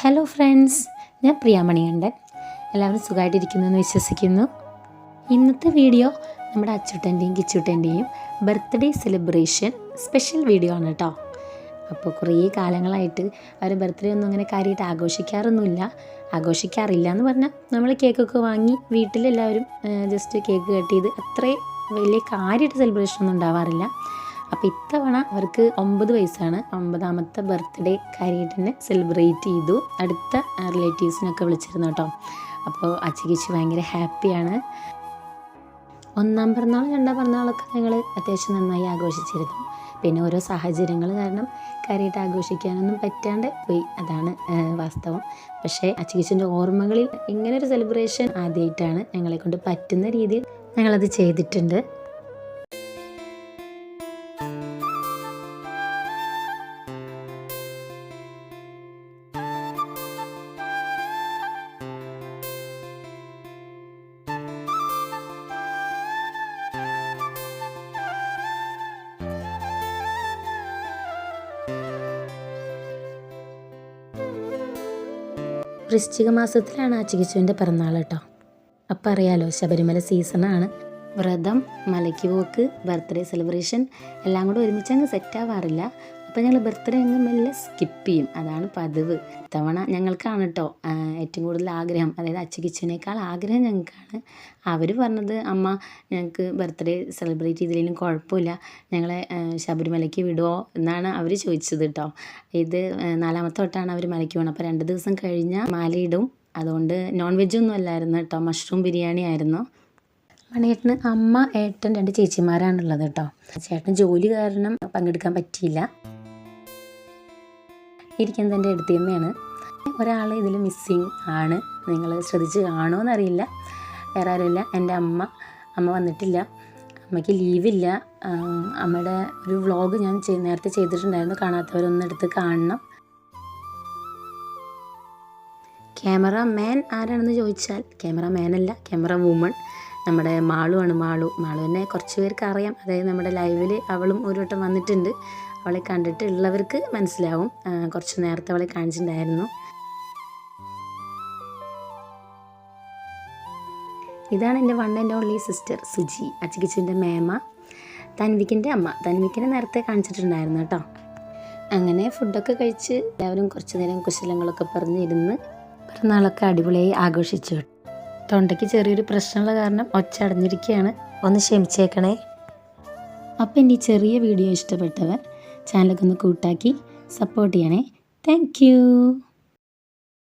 Hello friends ഞാൻ പ്രിയാമണിയുണ്ട് എല്ലാവരും സുഖമായിട്ടിരിക്കുന്നു എന്ന് വിശ്വസിക്കുന്നു. ഇന്നത്തെ വീഡിയോ നമ്മുടെ അച്ചുട്ടന്റെയും കിച്ചുട്ടന്റെയും ബർത്ത്ഡേ സെലിബ്രേഷൻ സ്പെഷ്യൽ വീഡിയോ ആണ് കേട്ടോ അപ്പോൾ കുറേ കാലങ്ങളായിട്ട് അവർ ബർത്ത്ഡേ ഒന്നും അങ്ങനെ കാര്യമായിട്ട് ആഘോഷിക്കാറൊന്നുമില്ല. ആഘോഷിക്കാറില്ല എന്ന് പറഞ്ഞാൽ നമ്മൾ കേക്കൊക്കെ വാങ്ങി വീട്ടിലെല്ലാവരും ജസ്റ്റ് കേക്ക് കട്ട് ചെയ്ത് അത്രയും വലിയ കാര്യമായിട്ട് സെലിബ്രേഷൻ ഒന്നും ഉണ്ടാവാറില്ല. അപ്പോൾ ഇത്തവണ അവർക്ക് ഒമ്പത് വയസ്സാണ്. ഒമ്പതാമത്തെ ബർത്ത്ഡേ കാര്യമായിട്ട് സെലിബ്രേറ്റ് ചെയ്തു. അടുത്ത റിലേറ്റീവ്സിനൊക്കെ വിളിച്ചിരുന്നു കേട്ടോ. അപ്പോൾ അച്ചക്കിച്ച് ഭയങ്കര ഹാപ്പിയാണ് ഒന്നാം പിറന്നാളും രണ്ടാം പിറന്നാളൊക്കെ ഞങ്ങൾ അത്യാവശ്യം നന്നായി ആഘോഷിച്ചിരുന്നു. പിന്നെ ഓരോ സാഹചര്യങ്ങൾ കാരണം കാര്യമായിട്ട് ആഘോഷിക്കാനൊന്നും പറ്റാണ്ട് പോയി. അതാണ് വാസ്തവം. പക്ഷേ അച്ചക്കിച്ചിന്റെ ഓർമ്മകളിൽ ഇങ്ങനൊരു സെലിബ്രേഷൻ ആദ്യമായിട്ടാണ് ഞങ്ങളെ കൊണ്ട് പറ്റുന്ന രീതിയിൽ ഞങ്ങളത് ചെയ്തിട്ടുണ്ട്. വൃശ്ചിക മാസത്തിലാണ് ആ ചികിത്സുവിന്റെ പിറന്നാൾ കേട്ടോ. അപ്പം അറിയാലോ ശബരിമല സീസണാണ്. വ്രതം മലയ്ക്ക് പോക്ക് ബർത്ത്ഡേ സെലിബ്രേഷൻ എല്ലാം കൂടെ ഒരുമിച്ച് അങ്ങ് സെറ്റ് ആവാറില്ല അപ്പം ഞങ്ങൾ ബർത്ത്ഡേ അങ്ങ് മെല്ലെ സ്കിപ്പ് ചെയ്യും. അതാണ് പതിവ്. ഇത്തവണ ഞങ്ങൾക്കാണ് കേട്ടോ ഏറ്റവും കൂടുതൽ ആഗ്രഹം. അതായത് അച്ചക്കിച്ചിനേക്കാൾ ആഗ്രഹം ഞങ്ങൾക്കാണ്. അവർ പറഞ്ഞത് അമ്മ ഞങ്ങൾക്ക് ബർത്ത്ഡേ സെലിബ്രേറ്റ് ചെയ്തില്ലെങ്കിലും കുഴപ്പമില്ല. ഞങ്ങളെ ശബരിമലയ്ക്ക് വിടുമോ എന്നാണ് അവർ ചോദിച്ചത് കേട്ടോ ഇത് നാലാമത്തെ തൊട്ടാണ് അവർ മലയ്ക്ക് പോകണം അപ്പോൾ രണ്ട് ദിവസം കഴിഞ്ഞാൽ മാലയിടും. അതുകൊണ്ട് നോൺ വെജ് ഒന്നും അല്ലായിരുന്നു കേട്ടോ മഷ്റൂം ബിരിയാണി ആയിരുന്നു. മണിയേട്ടന് അമ്മ ഏട്ടൻ രണ്ട് ചേച്ചിമാരാണുള്ളത് കേട്ടോ ചേട്ടൻ ജോലി കാരണം പങ്കെടുക്കാൻ പറ്റിയില്ല. ഇരിക്കുന്നത് എന്റെ അടുത്തമ്മയാണ് ഒരാൾ ഇതിൽ മിസ്സിങ് ആണ്. നിങ്ങൾ ശ്രദ്ധിച്ച് കാണുമെന്നറിയില്ല വേറെ ആരുമില്ല. എന്റെ അമ്മ അമ്മ വന്നിട്ടില്ല. അമ്മയ്ക്ക് ലീവില്ല അമ്മയുടെ ഒരു വ്ളോഗ് ഞാൻ നേരത്തെ ചെയ്തിട്ടുണ്ടായിരുന്നു. കാണാത്തവരൊന്നെടുത്ത് കാണണം. ക്യാമറ മാൻ ആരാണെന്ന് ചോദിച്ചാൽ ക്യാമറ അല്ല ക്യാമറ വുമൺ നമ്മുടെ മാളുവാണ് മാളു. മാളു എന്നെ കുറച്ച് പേർക്ക് അറിയാം. അതായത് നമ്മുടെ ലൈവിൽ അവളും ഒരു വട്ടം വന്നിട്ടുണ്ട്. അവളെ കണ്ടിട്ടുള്ളവർക്ക് മനസ്സിലാവും. കുറച്ച് നേരത്തെ അവളെ കാണിച്ചിട്ടുണ്ടായിരുന്നു. ഇതാണ് എന്റെ one and only sister Suji അച്ചക്കിച്ചിന്റെ മേമ തൻവിക്കിന്റെ അമ്മ. തൻവിക്കിനെ നേരത്തെ കാണിച്ചിട്ടുണ്ടായിരുന്നു കേട്ടോ. അങ്ങനെ ഫുഡൊക്കെ കഴിച്ച് എല്ലാവരും കുറച്ച് നേരം കുശലങ്ങളൊക്കെ പറഞ്ഞിരുന്ന് പിറന്നാളൊക്കെ അടിപൊളിയായി ആഘോഷിച്ചു തൊണ്ടയ്ക്ക് ചെറിയൊരു പ്രശ്നമുള്ള കാരണം ഒച്ച അടഞ്ഞിരിക്കുകയാണ്. ഒന്ന് ക്ഷമിച്ചേക്കണേ. അപ്പം എന്റെ ചെറിയ വീഡിയോ ഇഷ്ടപ്പെട്ടവർ ചാനലൊക്കെ ഒന്ന് കൂട്ടാക്കി സപ്പോർട്ട് ചെയ്യണേ. താങ്ക്